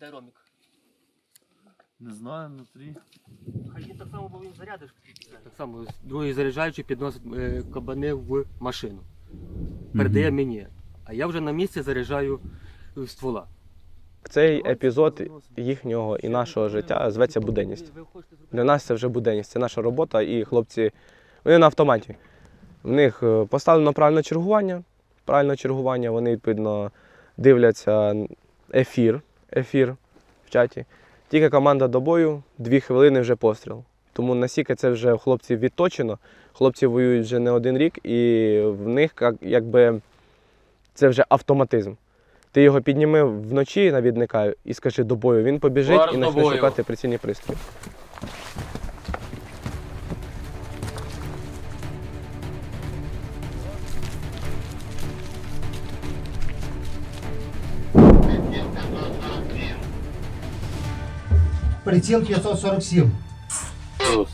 Де Ромік? Не знаю, внутрі. Хай він так само, бо він зарядиш. Так само, другий заряджаючий підносить е, кабани в машину. Передає мені. А я вже на місці заряджаю е, ствола. Цей епізод їхнього і нашого життя зветься буденність. Для нас це вже буденність, це наша робота, і хлопці вони на автоматі. В них е, поставлено правильне чергування. Правильне чергування, вони відповідно дивляться ефір, ефір в чаті. Тільки команда до бою, дві хвилини вже постріл. Тому настільки це вже у хлопців відточено. Хлопці воюють вже не один рік, і в них як- якби це вже автоматизм. Ти його підніми вночі навідника і скажи до бою, він побіжить Марш і почне шукати прицільні пристрої. Приціл 547. Плюс.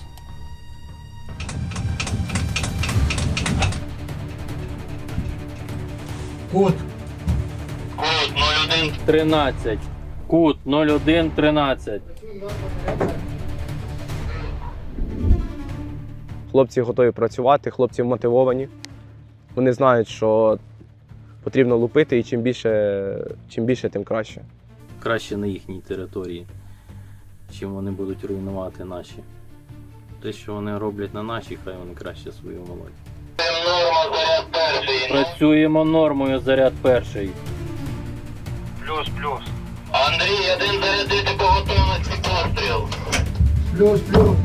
Код 13. Кут 01 13. Хлопці готові працювати, хлопці мотивовані. Вони знають, що потрібно лупити, і чим більше, чим більше, тим краще. краще на їхній території, чим вони будуть руйнувати наші. Те, що вони роблять на нашій, хай вони краще свою молодь. Працюємо нормою заряд перший. Плюс, плюс. Андрій, один зарядити по готовності постріл. плюс плюс.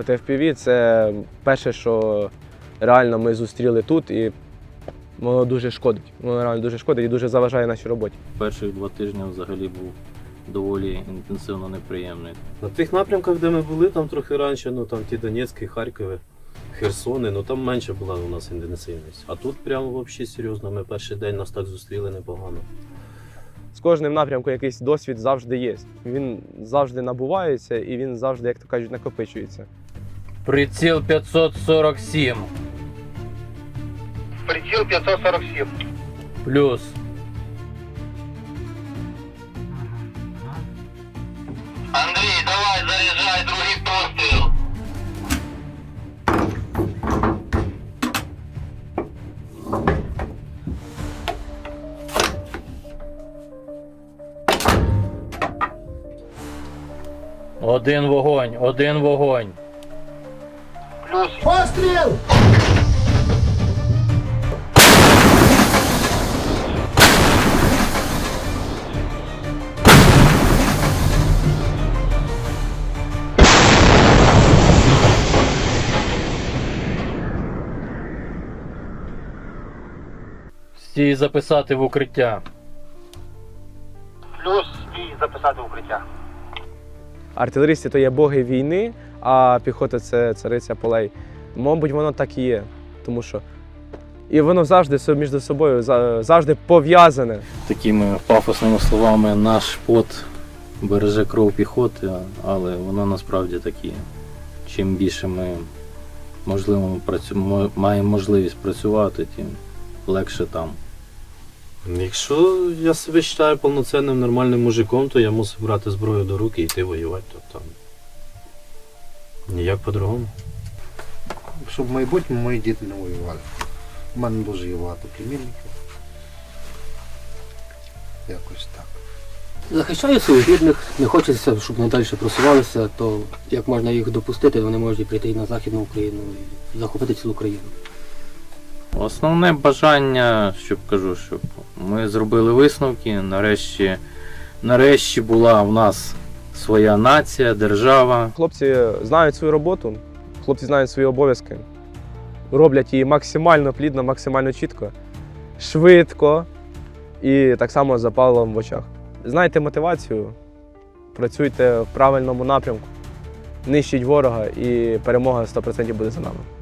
От FPV це перше, що реально ми зустріли тут, і воно дуже шкодить. Воно реально дуже шкодить і дуже заважає нашій роботі. Перших два тижні взагалі був доволі інтенсивно неприємний. На тих напрямках, де ми були, там трохи раніше, ну там ті Донецькі, Харкови, Херсони, ну там менше була у нас інтенсивність. А тут прямо взагалі серйозно. Ми перший день нас так зустріли непогано. З кожним напрямком якийсь досвід завжди є. Він завжди набувається і він завжди, як то кажуть, накопичується. Приціл 547. Приціл 547. Плюс. Андрій, давай заряджай другий постріл. Один вогонь, один вогонь. Плюс Постріл! Стій записати в укриття. плюс і записати в укриття. Артилеристи то є боги війни, а піхота це цариця полей. Мабуть, воно так і є, тому що. І воно завжди між собою завжди пов'язане. Такими пафосними словами наш пот береже кров піхоти, але воно насправді такі. Чим більше ми можливо працю... маємо можливість працювати, тим легше там. Якщо я себе вважаю повноцінним нормальним мужиком, то я мусив брати зброю до руки і йти воювати. То там ніяк по-другому. Щоб в майбутньому мої діти не воювали. У мене дуже є багато племінників. Якось так. Захищаю своїх рідних, не хочеться, щоб вони далі просувалися, то як можна їх допустити, вони можуть прийти і на Західну Україну і захопити цілу країну. Основне бажання, щоб кажу, щоб ми зробили висновки. Нарешті, нарешті була в нас своя нація, держава. Хлопці знають свою роботу, хлопці знають свої обов'язки, роблять її максимально плідно, максимально чітко, швидко і так само з запалом в очах. Знайте мотивацію, працюйте в правильному напрямку, нищіть ворога і перемога 100% буде за нами.